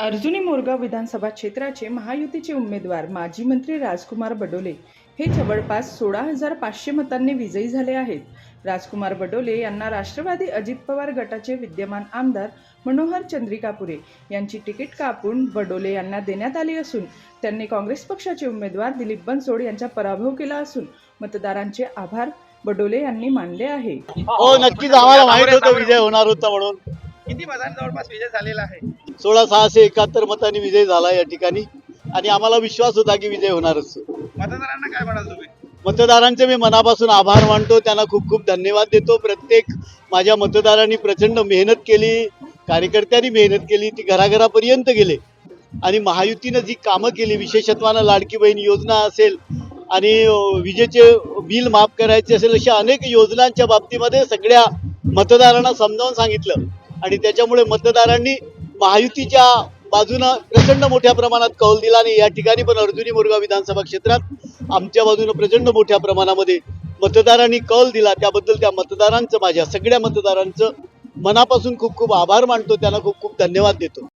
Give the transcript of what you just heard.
अर्जुनी मोरगाव विधानसभा क्षेत्राचे महायुतीचे उमेदवार माजी मंत्री राजकुमार बडोले हे जवळपास सोळा हजार पाचशे मतांनी विजयी झाले आहेत. राजकुमार बडोले यांना राष्ट्रवादी अजित पवार गटाचे विद्यमान आमदार मनोहर चंद्रिकापुरे यांची तिकीट कापून बडोले यांना देण्यात आली असून त्यांनी काँग्रेस पक्षाचे उमेदवार दिलीप बनसोड यांचा पराभव केला असून मतदारांचे आभार बडोले यांनी मानले आहे. हो नक्कीच आम्हाला माहीत होतं विजय होणार होता म्हणून. किती मतांनी जवळपास विजय झालेला आहे? सोळा सहाशे एकाहत्तर मतांनी विजय झाला या ठिकाणी. आणि आम्हाला विश्वास होता की विजय होणारच. मतदारांना काय म्हणाल तुम्ही? मतदारांचे मी मनापासून आभार मानतो. त्यांना खूप खूप धन्यवाद देतो. प्रत्येक माझ्या मतदारांनी प्रचंड मेहनत केली. कार्यकर्त्यांनी मेहनत केली. ती घराघरापर्यंत गेले. आणि महायुतीनं जी कामं केली विशेषत्वानं लाडकी बहीण योजना असेल आणि विजेचे बिल माफ करायचे असेल अशा अनेक योजनांच्या बाबतीमध्ये सगळ्या मतदारांना समजावून सांगितलं. आणि त्याच्यामुळे मतदारांनी महायुतीच्या बाजूनं प्रचंड मोठ्या प्रमाणात कौल दिला आणि या ठिकाणी पण अर्जुनी मुर्गा विधानसभा क्षेत्रात आमच्या बाजूनं प्रचंड मोठ्या प्रमाणामध्ये मतदारांनी कौल दिला. त्याबद्दल त्या मतदारांचं माझ्या सगळ्या मतदारांचं मनापासून खूप खूप आभार मानतो. त्यांना खूप खूप धन्यवाद देतो.